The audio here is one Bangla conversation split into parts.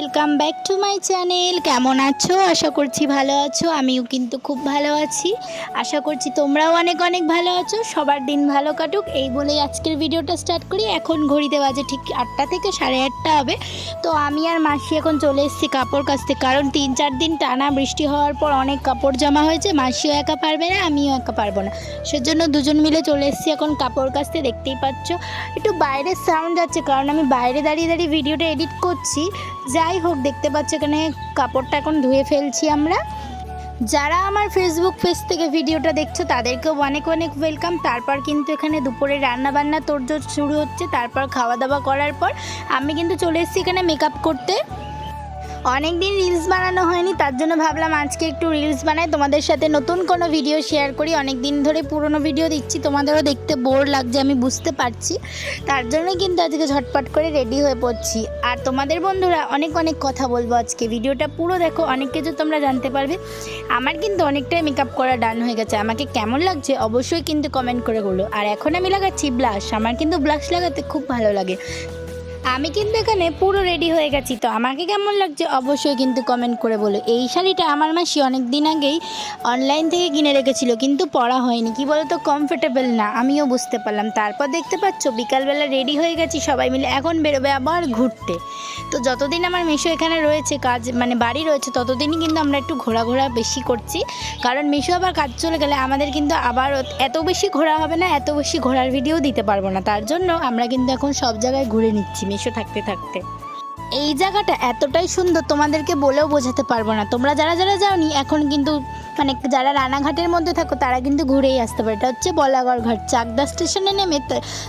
Welcome back to my channel. কেমন আছো? আশা করছি ভালো আছো। আমিও কিন্তু খুব ভালো আছি। আশা করছি তোমরাও অনেক অনেক ভালো আছো। সবার দিন ভালো কাটুক। এই বলেই আজকের ভিডিওটা স্টার্ট করি। এখন ঘড়িতে বাজে ঠিক আটটা থেকে সাড়ে আটটা হবে। তো আমি আর মাসি এখন চলে এসেছি কাপড় কাচতে। কারণ তিন চার দিন টানা বৃষ্টি হওয়ার পর অনেক কাপড় জমা হয়েছে। মাসিও একা পারবে না, আমিও একা পারব না। সেজন্য দুজন মিলে চলে এসেছি এখন কাপড় কাচতে। দেখতেই পাচ্ছ। একটু বাইরের সাউন্ড যাচ্ছে, কারণ আমি বাইরে দাঁড়িয়ে দাঁড়িয়ে ভিডিওটা এডিট করছি। যাই হোক, দেখতে পাচ্ছ এখানে কাপড়টা এখন ধুয়ে ফেলছি আমরা। যারা আমার ফেসবুক পেজ থেকে ভিডিওটা দেখছ, তাদেরকেও অনেক অনেক ওয়েলকাম তারপর কিন্তু এখানে দুপুরে রান্না বান্না তোড়জোড় শুরু হচ্ছে, তারপর খাওয়া দাওয়া করার পর আমি কিন্তু চলে এসেছি এখানে মেকআপ করতে। অনেক দিন রিলস বানানো হয়নি, তার জন্য ভাবলাম আজকে একটু রিলস বানাই। তোমাদের সাথে নতুন কোনো ভিডিও শেয়ার করি। অনেক দিন ধরে পুরনো ভিডিও দিচ্ছি, তোমাদেরও দেখতে বোর লাগছে, আমি বুঝতে পারছি। তার জন্যই কিন্তু আজকে ঝটপট করে রেডি হয়ে পড়ছি। আর তোমাদের বন্ধুরা, অনেক অনেক কথা বলব আজকে। ভিডিওটা পুরো দেখো, অনেক কিছু তোমরা জানতে পারবে। আমার কিন্তু অনেকটাই মেকআপ করা ডান হয়ে গেছে। আমাকে কেমন লাগছে অবশ্যই কিন্তু কমেন্ট করে বলো। আর এখন আমি লাগাচ্ছি ব্লাশ আমার কিন্তু ব্লাশ লাগাতে খুব ভালো লাগে। আমি কিন্তু এখানে পুরো রেডি হয়ে গেছি, তো আমাকে কেমন লাগছে অবশ্যই কিন্তু কমেন্ট করে বলো। এই শাড়িটা আমার মাসি অনেক দিন আগেই অনলাইন থেকে কিনে রেখেছিল, কিন্তু পরা হয়নি। কি বলতো কমফোর্টেবল না, আমিও বুঝতে পারলাম। তারপর দেখতে পাচ্ছ, বিকালবেলা রেডি হয়ে গেছি, সবাই মিলে এখন বেরোবে আবার ঘুরতে। তো যতদিন আমার মিশো এখানে রয়েছে, কাজ মানে বাড়ি রয়েছে, ততদিনই কিন্তু আমরা একটু ঘোরাঘোরা বেশি করছি। কারণ মিশো আবার কাজ চলে গেলে আমাদের কিন্তু আবার এত বেশি ঘোরা হবে না, এত বেশি ঘোরার ভিডিও দিতে পারব না। তার জন্য আমরা কিন্তু এখন সব জায়গায় ঘুরে নিচ্ছি। মিশো থাকতে থাকতে। এই জায়গাটা এতটাই সুন্দর, তোমাদেরকে বলেও বোঝাতে পারব না। তোমরা যারা যারা যাওনি, এখন কিন্তু মানে যারা রানাঘাটের মধ্যে থাকো, তারা কিন্তু ঘুরেই আসতে পারে। এটা হচ্ছে বলাগড় ঘাট। চাকদা স্টেশনে নেমে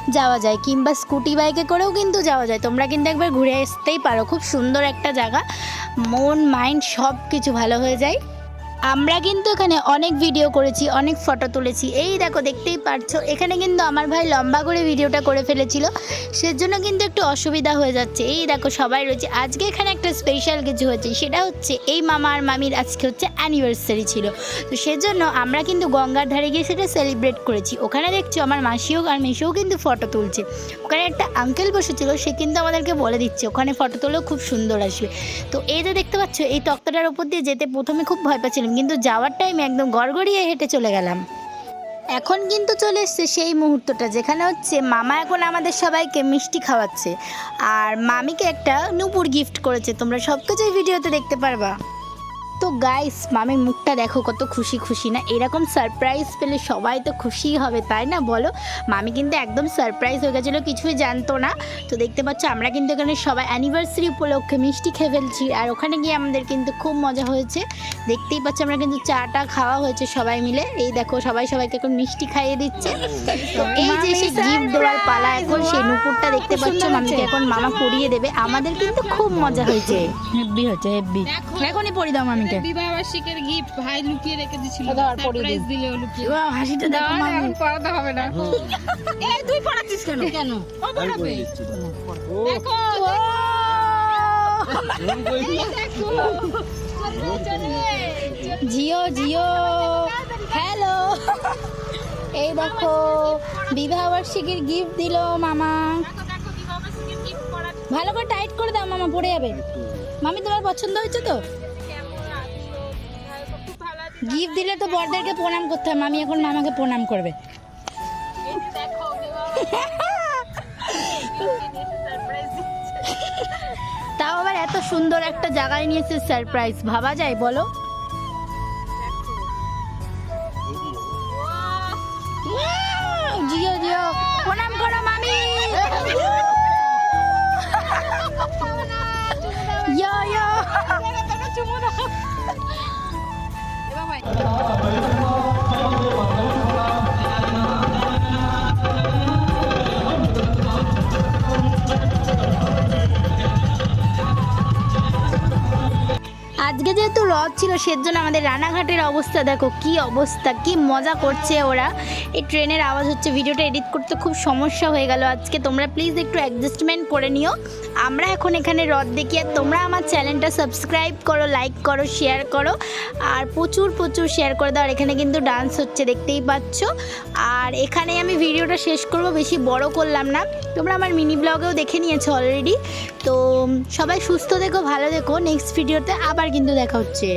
যাওয়া যায়, কিংবা স্কুটি বাইকে করেও কিন্তু যাওয়া যায়। তোমরা কিন্তু একবার ঘুরে আসতেই পারো। খুব সুন্দর একটা জায়গা। মন, মাইন্ড সব কিছু ভালো হয়ে যায়। আমরা কিন্তু এখানে অনেক ভিডিও করেছি, অনেক ফটো তুলেছি। এই দেখো, দেখতেই পারছ, এখানে কিন্তু আমার ভাই লম্বা করে ভিডিওটা করে ফেলেছিল। সেজন্য কিন্তু একটু অসুবিধা হয়ে যাচ্ছে। এই দেখো, সবাই রয়েছে। আজকে এখানে একটা স্পেশাল কিছু হয়েছে সেটা হচ্ছে এই মামা আর মামির আজকে হচ্ছে অ্যানিভার্সারি ছিল। তো সেজন্য আমরা কিন্তু গঙ্গার ধারে গিয়ে সেটা সেলিব্রেট করেছি। ওখানে দেখছ, আমার মাসিও আর মেশিও কিন্তু ফটো তুলছে। ওখানে একটা আঙ্কেল বসেছিল, সে কিন্তু আমাদেরকে বলে দিচ্ছে, ওখানে ফটো তুলেও খুব সুন্দর আসবে। তো এই যে দেখতে পাচ্ছ, এই তক্তাটার উপর দিয়ে যেতে প্রথমে খুব ভয় পাচ্ছিলাম কিন্তু যাওয়ার টাইম একদম গড়গড়িয়ে হেঁটে চলে গেলাম। এখন কিন্তু চলে এসছে সেই মুহূর্তটা যেখানে হচ্ছে মামা এখন আমাদের সবাইকে মিষ্টি খাওয়াচ্ছে। আর মামিকে একটা নুপুর গিফট করেছে। তোমরা সব কিছুই ভিডিওতে দেখতে পারবা। তো গাইস মামির মুখটা দেখো কত খুশি খুশি না? এরকম সারপ্রাইজ পেলে সবাই তো খুশিই হবে তাই না বলো? মামি কিন্তু একদম সারপ্রাইজ হয়ে গেছিল কিছুই জানতো না। তো দেখতে পাচ্ছ আমরা কিন্তু এখানে সবাই অ্যানিভার্সারি উপলক্ষে মিষ্টি খেয়ে ফেলছি আর ওখানে গিয়ে আমাদের কিন্তু খুব মজা হয়েছে। দেখতেই পাচ্ছ আমরা কিন্তু চাটা খাওয়া হয়েছে সবাই মিলে। এই দেখো সবাই সবাইকে এখন মিষ্টি খাইয়ে দিচ্ছে। তো এই যে সে গিফট দেওয়ার পালা এখন সেই নুপুরটা দেখতে পাচ্ছ মামিকে এখন মামা পরিয়ে দেবে। আমাদের কিন্তু খুব মজা হয়েছে। হেব্বি হচ্ছে হেব্বি এখনই পরি দাও মামিকে। বিবাহ বার্ষিকের গিফট ভাই লুকিয়ে রেখে দিছিল সারপ্রাইজ লুকিয়ে। হাসিটা দেখো এখন পড়াতে হবে না। এই তুই পড়াচ্ছিস কেন? ও পড়াবে। দেখো। জিও জিও। হ্যালো এই দেখো বিবাহ বার্ষিকীর গিফট দিল মামা। ভালো করে টাইট করে দাও মামা পড়ে যাবে। মামি তোমার পছন্দ হয়েছে তো? গিফট দিলে তো বড়দেরকে প্রণাম করতে হয়। মামি এখন মামাকে প্রণাম করবে। তাও আবার এত সুন্দর একটা জায়গায় নিয়েছে সারপ্রাইজ ভাবা যায় বলো? জিও জিও। প্রণাম করো মামি। 大 যেহেতু সেজন্য আমাদের রানাঘাটের অবস্থা, দেখো কি অবস্থা, কি মজা করছে ওরা। এই ট্রেনের আওয়াজ হচ্ছে, ভিডিওটা এডিট করতে খুব সমস্যা হয়ে গেল। আজকে তোমরা প্লিজ একটু অ্যাডজাস্টমেন্ট করে নিও। আমরা এখন এখানে রথ দেখি, আর তোমরা আমার চ্যানেলটা সাবস্ক্রাইব করো লাইক করো শেয়ার করো। আর প্রচুর প্রচুর শেয়ার করে দাও। আর এখানে কিন্তু ডান্স হচ্ছে, দেখতেই পাচ্ছ। আর এখানে আমি ভিডিওটা শেষ করব, বেশি বড় করলাম না। তোমরা আমার মিনি ব্লগেও দেখে নিয়েছো অলরেডি তো সবাই সুস্থ দেখো ভালো দেখো নেক্সট ভিডিওতে আবার কিন্তু দেখা হচ্ছে।